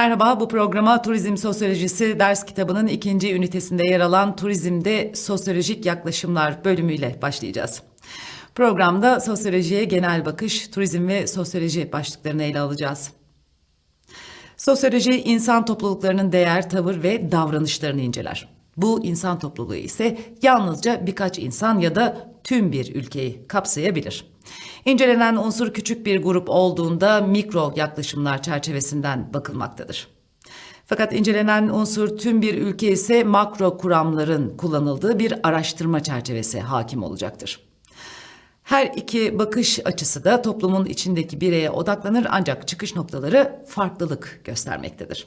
Merhaba, bu programa Turizm Sosyolojisi ders kitabının ikinci ünitesinde yer alan Turizmde Sosyolojik Yaklaşımlar bölümüyle başlayacağız. Programda sosyolojiye genel bakış, turizm ve sosyoloji başlıklarını ele alacağız. Sosyoloji insan topluluklarının değer, tavır ve davranışlarını inceler. Bu insan topluluğu ise yalnızca birkaç insan ya da tüm bir ülkeyi kapsayabilir. İncelenen unsur küçük bir grup olduğunda mikro yaklaşımlar çerçevesinden bakılmaktadır. Fakat incelenen unsur tüm bir ülke ise makro kuramların kullanıldığı bir araştırma çerçevesi hakim olacaktır. Her iki bakış açısı da toplumun içindeki bireye odaklanır ancak çıkış noktaları farklılık göstermektedir.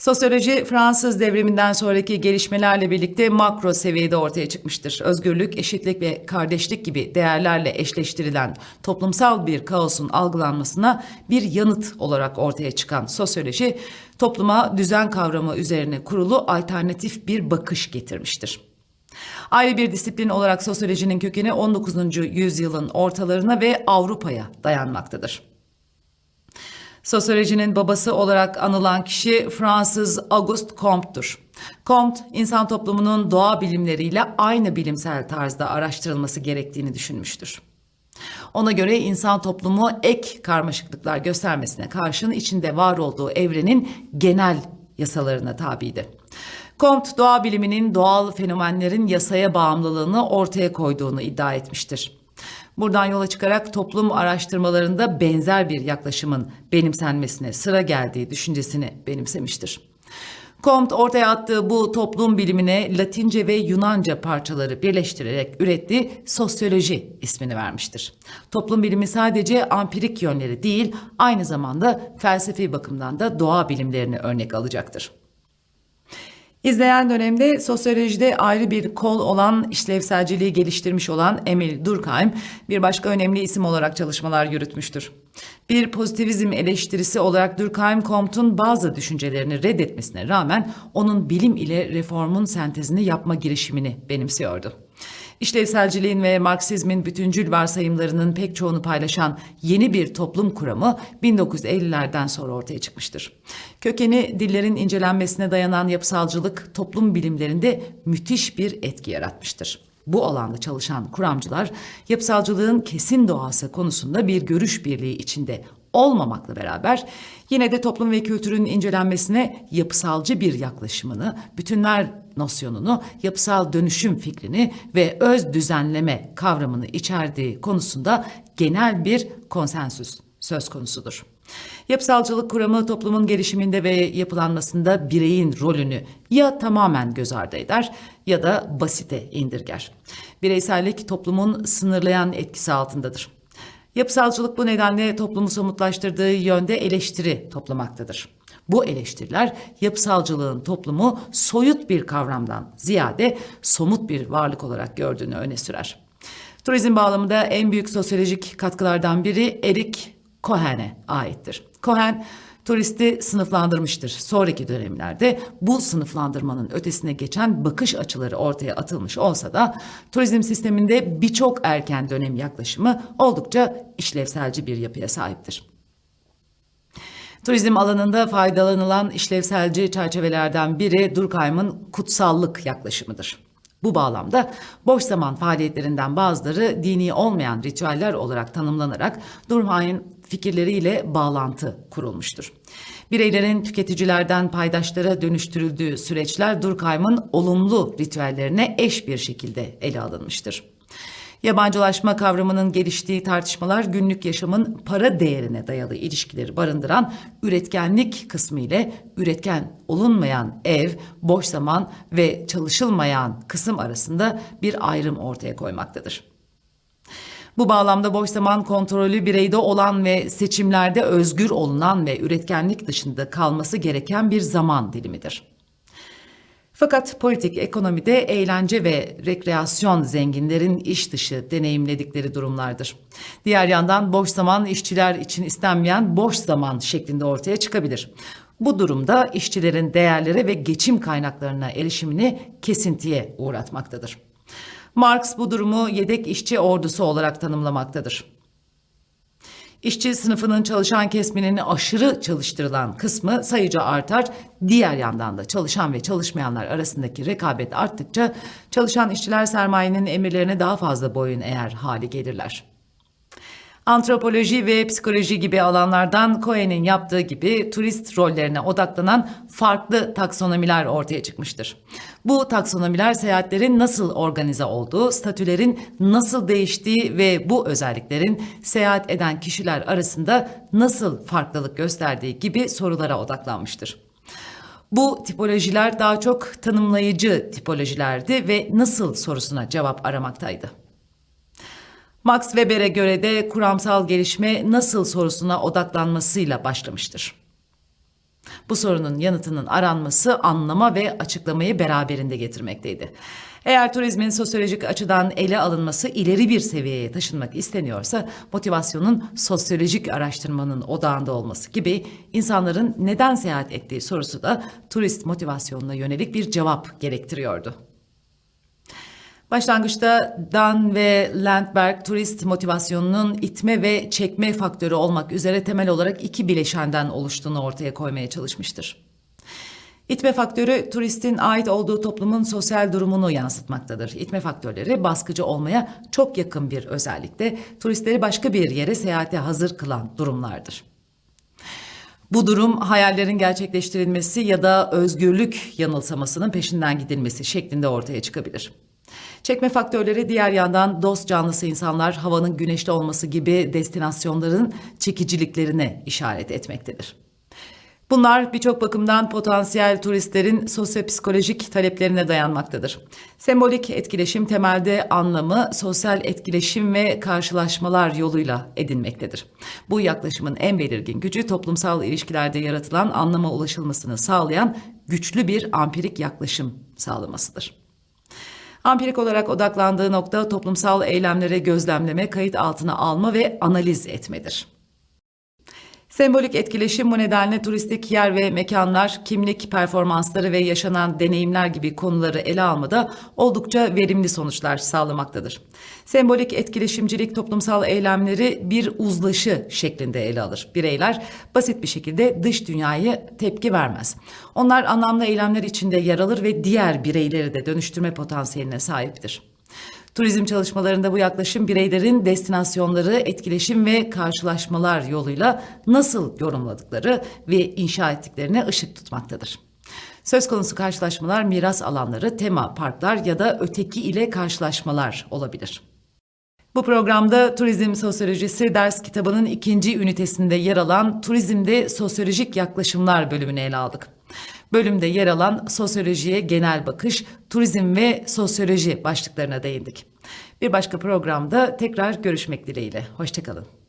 Sosyoloji Fransız devriminden sonraki gelişmelerle birlikte makro seviyede ortaya çıkmıştır. Özgürlük, eşitlik ve kardeşlik gibi değerlerle eşleştirilen toplumsal bir kaosun algılanmasına bir yanıt olarak ortaya çıkan sosyoloji, topluma düzen kavramı üzerine kurulu alternatif bir bakış getirmiştir. Ayrı bir disiplin olarak sosyolojinin kökeni 19. yüzyılın ortalarına ve Avrupa'ya dayanmaktadır. Sosyolojinin babası olarak anılan kişi Fransız Auguste Comte'dur. Comte, insan toplumunun doğa bilimleriyle aynı bilimsel tarzda araştırılması gerektiğini düşünmüştür. Ona göre insan toplumu ek karmaşıklıklar göstermesine karşın içinde var olduğu evrenin genel yasalarına tabiydi. Comte doğa biliminin doğal fenomenlerin yasaya bağımlılığını ortaya koyduğunu iddia etmiştir. Buradan yola çıkarak toplum araştırmalarında benzer bir yaklaşımın benimsenmesine sıra geldiği düşüncesini benimsemiştir. Comte ortaya attığı bu toplum bilimine Latince ve Yunanca parçaları birleştirerek ürettiği sosyoloji ismini vermiştir. Toplum bilimi sadece ampirik yönleri değil, aynı zamanda felsefi bakımdan da doğa bilimlerini örnek alacaktır. İzleyen dönemde sosyolojide ayrı bir kol olan işlevselciliği geliştirmiş olan Emil Durkheim bir başka önemli isim olarak çalışmalar yürütmüştür. Bir pozitivizm eleştirisi olarak Durkheim Comte'un bazı düşüncelerini reddetmesine rağmen onun bilim ile reformun sentezini yapma girişimini benimsiyordu. İşlevselciliğin ve Marksizmin bütüncül varsayımlarının pek çoğunu paylaşan yeni bir toplum kuramı 1950'lerden sonra ortaya çıkmıştır. Kökeni dillerin incelenmesine dayanan yapısalcılık toplum bilimlerinde müthiş bir etki yaratmıştır. Bu alanda çalışan kuramcılar yapısalcılığın kesin doğası konusunda bir görüş birliği içinde olmamakla beraber yine de toplum ve kültürün incelenmesine yapısalcı bir yaklaşımını, bütünler nosyonunu, yapısal dönüşüm fikrini ve öz düzenleme kavramını içerdiği konusunda genel bir konsensüs söz konusudur. Yapısalcılık kuramı toplumun gelişiminde ve yapılanmasında bireyin rolünü ya tamamen göz ardı eder ya da basite indirger. Bireysellik toplumun sınırlayan etkisi altındadır. Yapısalcılık bu nedenle toplumu somutlaştırdığı yönde eleştiri toplamaktadır. Bu eleştiriler yapısalcılığın toplumu soyut bir kavramdan ziyade somut bir varlık olarak gördüğünü öne sürer. Turizm bağlamında en büyük sosyolojik katkılardan biri Erik Cohen'e aittir. Cohen turisti sınıflandırmıştır. Sonraki dönemlerde bu sınıflandırmanın ötesine geçen bakış açıları ortaya atılmış olsa da turizm sisteminde birçok erken dönem yaklaşımı oldukça işlevselci bir yapıya sahiptir. Turizm alanında faydalanılan işlevselci çerçevelerden biri Durkheim'ın kutsallık yaklaşımıdır. Bu bağlamda boş zaman faaliyetlerinden bazıları dini olmayan ritüeller olarak tanımlanarak Durkheim fikirleriyle bağlantı kurulmuştur. Bireylerin tüketicilerden paydaşlara dönüştürüldüğü süreçler Durkheim'ın olumlu ritüellerine eş bir şekilde ele alınmıştır. Yabancılaşma kavramının geliştiği tartışmalar günlük yaşamın para değerine dayalı ilişkileri barındıran üretkenlik kısmı ile üretken olunmayan ev, boş zaman ve çalışılmayan kısım arasında bir ayrım ortaya koymaktadır. Bu bağlamda boş zaman kontrolü bireyde olan ve seçimlerde özgür olunan ve üretkenlik dışında kalması gereken bir zaman dilimidir. Fakat politik ekonomide eğlence ve rekreasyon zenginlerin iş dışı deneyimledikleri durumlardır. Diğer yandan boş zaman işçiler için istenmeyen boş zaman şeklinde ortaya çıkabilir. Bu durumda işçilerin değerlere ve geçim kaynaklarına erişimini kesintiye uğratmaktadır. Marx bu durumu yedek işçi ordusu olarak tanımlamaktadır. İşçi sınıfının çalışan kesminin aşırı çalıştırılan kısmı sayıca artar. Diğer yandan da çalışan ve çalışmayanlar arasındaki rekabet arttıkça çalışan işçiler sermayenin emirlerine daha fazla boyun eğer hale gelirler. Antropoloji ve psikoloji gibi alanlardan Cohen'in yaptığı gibi turist rollerine odaklanan farklı taksonomiler ortaya çıkmıştır. Bu taksonomiler seyahatlerin nasıl organize olduğu, statülerin nasıl değiştiği ve bu özelliklerin seyahat eden kişiler arasında nasıl farklılık gösterdiği gibi sorulara odaklanmıştır. Bu tipolojiler daha çok tanımlayıcı tipolojilerdi ve nasıl sorusuna cevap aramaktaydı. Max Weber'e göre de kuramsal gelişme nasıl sorusuna odaklanmasıyla başlamıştır. Bu sorunun yanıtının aranması anlama ve açıklamayı beraberinde getirmekteydi. Eğer turizmin sosyolojik açıdan ele alınması ileri bir seviyeye taşınmak isteniyorsa motivasyonun sosyolojik araştırmanın odağında olması gibi insanların neden seyahat ettiği sorusu da turist motivasyonuna yönelik bir cevap gerektiriyordu. Başlangıçta Dan ve Landberg turist motivasyonunun itme ve çekme faktörü olmak üzere temel olarak iki bileşenden oluştuğunu ortaya koymaya çalışmıştır. İtme faktörü turistin ait olduğu toplumun sosyal durumunu yansıtmaktadır. İtme faktörleri baskıcı olmaya çok yakın bir özellikte turistleri başka bir yere seyahate hazır kılan durumlardır. Bu durum hayallerin gerçekleştirilmesi ya da özgürlük yanılsamasının peşinden gidilmesi şeklinde ortaya çıkabilir. Çekme faktörleri diğer yandan dost canlısı insanlar havanın güneşli olması gibi destinasyonların çekiciliklerine işaret etmektedir. Bunlar birçok bakımdan potansiyel turistlerin sosyopsikolojik taleplerine dayanmaktadır. Sembolik etkileşim temelde anlamı sosyal etkileşim ve karşılaşmalar yoluyla edinmektedir. Bu yaklaşımın en belirgin gücü toplumsal ilişkilerde yaratılan anlama ulaşılmasını sağlayan güçlü bir ampirik yaklaşım sağlamasıdır. Ampirik olarak odaklandığı nokta toplumsal eylemlere gözlemleme, kayıt altına alma ve analiz etmedir. Sembolik etkileşim bu nedenle turistik yer ve mekanlar, kimlik performansları ve yaşanan deneyimler gibi konuları ele almada oldukça verimli sonuçlar sağlamaktadır. Sembolik etkileşimcilik toplumsal eylemleri bir uzlaşı şeklinde ele alır. Bireyler basit bir şekilde dış dünyaya tepki vermez. Onlar anlamlı eylemler içinde yer alır ve diğer bireyleri de dönüştürme potansiyeline sahiptir. Turizm çalışmalarında bu yaklaşım bireylerin destinasyonları, etkileşim ve karşılaşmalar yoluyla nasıl yorumladıkları ve inşa ettiklerine ışık tutmaktadır. Söz konusu karşılaşmalar miras alanları, tema parklar ya da öteki ile karşılaşmalar olabilir. Bu programda Turizm Sosyolojisi ders kitabının ikinci ünitesinde yer alan Turizmde Sosyolojik Yaklaşımlar bölümünü ele aldık. Bölümde yer alan sosyolojiye genel bakış, turizm ve sosyoloji başlıklarına değindik. Bir başka programda tekrar görüşmek dileğiyle. Hoşçakalın.